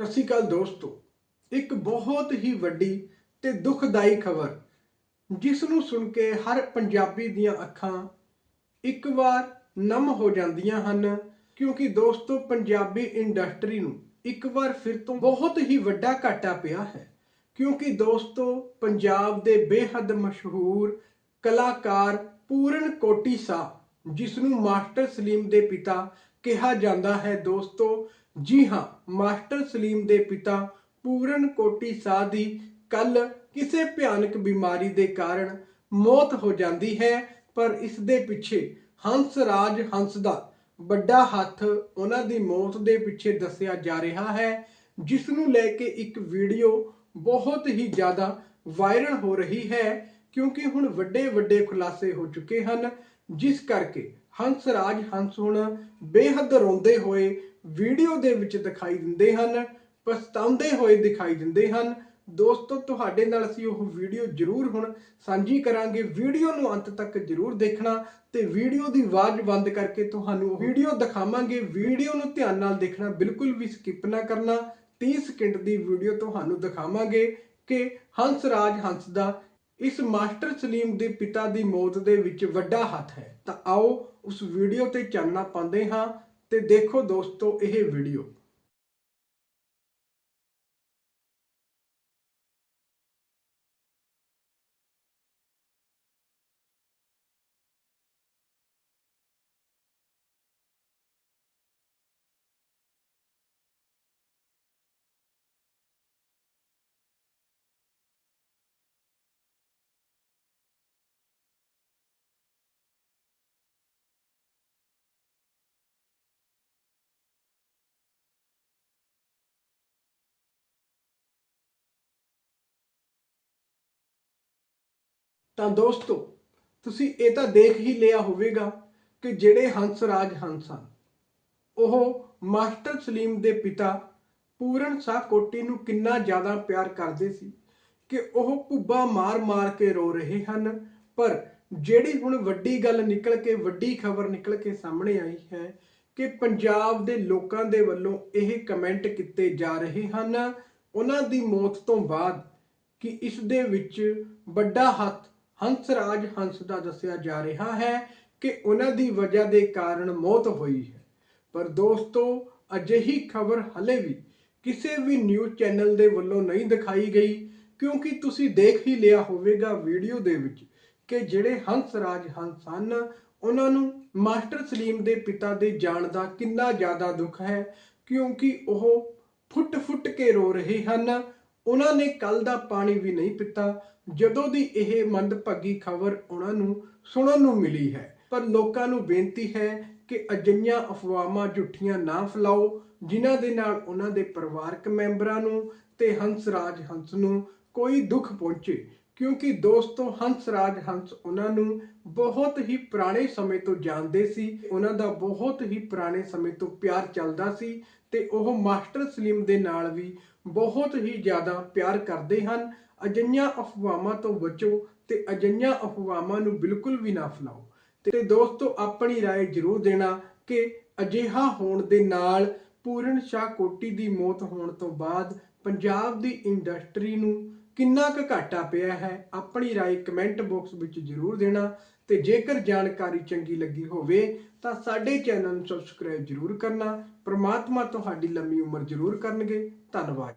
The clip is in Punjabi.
ਸਤਿ ਸ਼੍ਰੀ ਅਕਾਲ ਦੋਸਤੋ। ਇੱਕ ਬਹੁਤ ਹੀ ਵੱਡੀ ਤੇ ਦੁਖਦਾਈ ਖਬਰ, ਜਿਸ ਨੂੰ ਸੁਣ ਕੇ ਹਰ ਪੰਜਾਬੀ ਦੀਆਂ ਅੱਖਾਂ ਇੱਕ ਵਾਰ ਨਮ ਹੋ ਜਾਂਦੀਆਂ ਹਨ, ਕਿਉਂਕਿ ਦੋਸਤੋ, ਪੰਜਾਬੀ ਇੰਡਸਟਰੀ ਨੂੰ ਇੱਕ ਵਾਰ ਫਿਰ ਤੋਂ ਬਹੁਤ ਹੀ ਵੱਡਾ ਘਾਟਾ ਪਿਆ ਹੈ। ਕਿਉਂਕਿ ਦੋਸਤੋ, ਪੰਜਾਬ ਦੇ ਬੇਹੱਦ ਮਸ਼ਹੂਰ ਕਲਾਕਾਰ ਪੂਰਨ ਕੋਟੀ ਸਾਹਿਬ ਜਿਸ ਨੂੰ ਮਾਸਟਰ ਸਲੀਮ ਦੇ ਪਿਤਾ ਕਿਹਾ ਜਾਂਦਾ ਹੈ, ਦੋਸਤੋ ਜੀ ਹਾਂ, ਮਾਸਟਰ ਸਲੀਮ ਦੇ ਪਿਤਾ ਪੂਰਨ ਕੋਟੀ ਸਾਹ ਦੀ ਕੱਲ ਕਿਸੇ ਭਿਆਨਕ ਬਿਮਾਰੀ ਦੇ ਕਾਰਨ ਮੌਤ ਹੋ ਜਾਂਦੀ ਹੈ, ਪਰ ਇਸ ਦੇ ਪਿੱਛੇ ਹੰਸ ਰਾਜ ਹੰਸ ਦਾ ਵੱਡਾ ਹੱਥ ਉਹਨਾਂ ਦੀ ਮੌਤ ਦੇ ਪਿੱਛੇ ਦੱਸਿਆ ਜਾ ਰਿਹਾ ਹੈ, ਜਿਸ ਨੂੰ ਲੈ ਕੇ ਇੱਕ ਵੀਡੀਓ ਬਹੁਤ ਹੀ ਜ਼ਿਆਦਾ ਵਾਇਰਲ ਹੋ ਰਹੀ ਹੈ, ਕਿਉਂਕਿ ਹੁਣ ਵੱਡੇ ਵੱਡੇ ਖੁਲਾਸੇ ਹੋ ਚੁੱਕੇ ਹਨ। ਜਿਸ ਕਰਕੇ ਹੰਸ ਰਾਜ ਹੰਸ ਹੁਣ ਬੇਹੱਦ ਰੋਂਦੇ ਹੋਏ ਵੀਡੀਓ ਦੇ ਵਿੱਚ ਦਿਖਾਈ ਦਿੰਦੇ ਹਨ, ਪਛਤਾਉਂਦੇ ਹੋਏ ਦਿਖਾਈ ਦਿੰਦੇ ਹਨ। ਦੋਸਤੋ, ਤੁਹਾਡੇ ਨਾਲ ਅਸੀਂ ਉਹ ਵੀਡੀਓ ਜ਼ਰੂਰ ਹੁਣ ਸਾਂਝੀ ਕਰਾਂਗੇ। ਵੀਡੀਓ ਨੂੰ ਅੰਤ ਤੱਕ ਜ਼ਰੂਰ ਦੇਖਣਾ ਤੇ ਵੀਡੀਓ ਦੀ ਆਵਾਜ਼ ਬੰਦ ਕਰਕੇ ਤੁਹਾਨੂੰ ਵੀਡੀਓ ਦਿਖਾਵਾਂਗੇ। ਵੀਡੀਓ ਨੂੰ ਧਿਆਨ ਨਾਲ ਦੇਖਣਾ, ਬਿਲਕੁਲ ਵੀ ਸਕਿਪ ਨਾ ਕਰਨਾ। 30 ਸਕਿੰਟ ਦੀ ਵੀਡੀਓ ਤੁਹਾਨੂੰ ਦਿਖਾਵਾਂਗੇ ਕਿ ਹੰਸ ਰਾਜ ਹੰਸ ਦਾ ਇਸ ਮਾਸਟਰ ਸਲੀਮ ਦੇ ਪਿਤਾ ਦੀ ਮੌਤ ਦੇ ਵਿੱਚ ਵੱਡਾ ਹੱਥ ਹੈ। ਤਾਂ ਆਓ ਉਸ ਵੀਡੀਓ ਤੇ ਚਾਨਣਾ ਪਾਉਂਦੇ ਹਾਂ ਤੇ ਦੇਖੋ ਦੋਸਤੋ ਇਹ ਵੀਡੀਓ। ਤਾਂ ਦੋਸਤੋ, ਤੁਸੀਂ ਇਹ ਤਾਂ ਦੇਖ ਹੀ ਲਿਆ ਹੋਵੇਗਾ ਕਿ ਜਿਹੜੇ ਹੰਸ ਰਾਜ ਹੰਸ ਹਨ, ਉਹ ਮਾਸਟਰ ਸਲੀਮ ਦੇ ਪਿਤਾ ਪੂਰਨ ਸ਼ਾਹ ਕੋਟੀ ਨੂੰ ਕਿੰਨਾ ਜ਼ਿਆਦਾ ਪਿਆਰ ਕਰਦੇ ਸੀ ਕਿ ਉਹ ਭੁੱਬਾ ਮਾਰ-ਮਾਰ ਕੇ ਰੋ ਰਹੇ ਹਨ, ਪਰ ਜਿਹੜੀ ਹੁਣ ਵੱਡੀ ਗੱਲ ਨਿਕਲ ਕੇ, ਵੱਡੀ ਖਬਰ ਨਿਕਲ ਕੇ ਸਾਹਮਣੇ ਆਈ ਹੈ ਕਿ ਪੰਜਾਬ ਦੇ ਲੋਕਾਂ ਦੇ ਵੱਲੋਂ ਇਹ ਕਮੈਂਟ ਕੀਤੇ ਜਾ ਰਹੇ ਹਨ, ਉਹਨਾਂ ਦੀ ਮੌਤ ਤੋਂ ਬਾਅਦ ਕਿ ਇਸ ਦੇ ਵਿੱਚ ਵੱਡਾ ਹੱਥ ਹੰਸ ਰਾਜ ਹੰਸ ਦਾ ਦੱਸਿਆ ਜਾ ਰਿਹਾ ਹੈ ਕਿ ਉਹਨਾਂ ਦੀ ਵਜ੍ਹਾ ਦੇ ਕਾਰਨ ਮੌਤ ਹੋਈ ਹੈ। ਪਰ ਦੋਸਤੋ, ਅਜਿਹੀ ਖਬਰ ਹਲੇ ਵੀ ਕਿਸੇ ਵੀ ਨਿਊਜ਼ ਚੈਨਲ ਦੇ ਵੱਲੋਂ ਨਹੀਂ ਦਿਖਾਈ ਗਈ, ਕਿਉਂਕਿ ਤੁਸੀਂ ਦੇਖ ਹੀ ਲਿਆ ਹੋਵੇਗਾ ਵੀਡੀਓ ਦੇ ਵਿੱਚ ਕਿ ਜਿਹੜੇ ਹੰਸ ਰਾਜ ਹੰਸ ਹਨ ਉਹਨਾਂ ਨੂੰ ਮਾਸਟਰ ਸਲੀਮ ਦੇ ਪਿਤਾ ਦੇ ਜਾਣ ਦਾ ਕਿੰਨਾ ਜ਼ਿਆਦਾ ਦੁੱਖ ਹੈ, ਕਿਉਂਕਿ ਉਹ ਫੁੱਟ-ਫੁੱਟ ਕੇ ਰੋ ਰਹੇ ਹਨ ਉਹਨਾਂ ਨੇ ਕੱਲ ਦਾ ਪਾਣੀ ਵੀ ਨਹੀਂ ਪੀਤਾ। ਜਦੋਂ ਦੀ ਇਹ ਮੰਦਭਾਗੀ ਖਬਰ ਉਹਨਾਂ ਨੂੰ ਸੁਣਨ ਨੂੰ ਮਿਲੀ ਹੈ। ਪਰ ਲੋਕਾਂ ਨੂੰ ਬੇਨਤੀ ਹੈ ਕਿ ਅਜਿਹੀਆਂ ਅਫਵਾਹਾਂ ਝੂਠੀਆਂ ਨਾ ਫੈਲਾਓ, ਜਿਨ੍ਹਾਂ ਦੇ ਨਾਲ ਉਹਨਾਂ ਦੇ ਪਰਿਵਾਰਕ ਮੈਂਬਰਾਂ ਨੂੰ ਤੇ ਹੰਸ ਰਾਜ ਹੰਸ ਨੂੰ ਕੋਈ ਦੁੱਖ ਪਹੁੰਚੇ। ਕਿਉਂਕਿ ਦੋਸਤੋ ਹੰਸ ਰਾਜ ਹੰਸ ਉਹਨਾਂ ਨੂੰ ਬਹੁਤ ਹੀ ਪੁਰਾਣੇ ਸਮੇਂ ਤੋਂ ਜਾਣਦੇ ਸੀ ਉਹਨਾਂ ਦਾ ਬਹੁਤ ਹੀ ਪੁਰਾਣੇ ਸਮੇਂ ਤੋਂ ਪਿਆਰ ਚੱਲਦਾ ਸੀ ਤੇ ਉਹ ਮਾਸਟਰ ਸਲੀਮ ਦੇ ਨਾਲ ਵੀ ਬਹੁਤ ਹੀ ਜ਼ਿਆਦਾ ਪਿਆਰ ਕਰਦੇ ਹਨ ਅਜਿਹੀਆਂ ਅਫਵਾਹਾਂ ਤੋਂ ਬਚੋ ਤੇ ਅਜਿਹੀਆਂ ਅਫਵਾਹਾਂ ਨੂੰ ਬਿਲਕੁਲ ਵੀ ਨਾ ਫੈਲਾਓ ਤੇ ਦੋਸਤੋ ਆਪਣੀ رائے ਜ਼ਰੂਰ ਦੇਣਾ ਕਿ ਅਜਿਹਾ ਹੋਣ ਦੇ ਨਾਲ ਪੂਰਨ ਸ਼ਾਹ ਕੋਟੀ ਦੀ ਮੌਤ ਹੋਣ ਤੋਂ ਬਾਅਦ ਪੰਜਾਬ ਦੀ ਇੰਡਸਟਰੀ ਨੂੰ ਕਿੰਨਾ ਕੁ ਘਾਟਾ ਪਿਆ ਹੈ ਆਪਣੀ رائے ਕਮੈਂਟ ਬਾਕਸ ਵਿੱਚ ਜ਼ਰੂਰ ਦੇਣਾ ਤੇ ਜੇਕਰ ਜਾਣਕਾਰੀ ਚੰਗੀ ਲੱਗੀ ਹੋਵੇ ਤਾਂ ਸਾਡੇ ਚੈਨਲ ਨੂੰ ਸਬਸਕ੍ਰਾਈਬ ਜ਼ਰੂਰ ਕਰਨਾ ਪ੍ਰਮਾਤਮਾ ਤੁਹਾਡੀ ਲੰਮੀ ਉਮਰ ਜ਼ਰੂਰ ਕਰਨਗੇ ਧੰਨਵਾਦ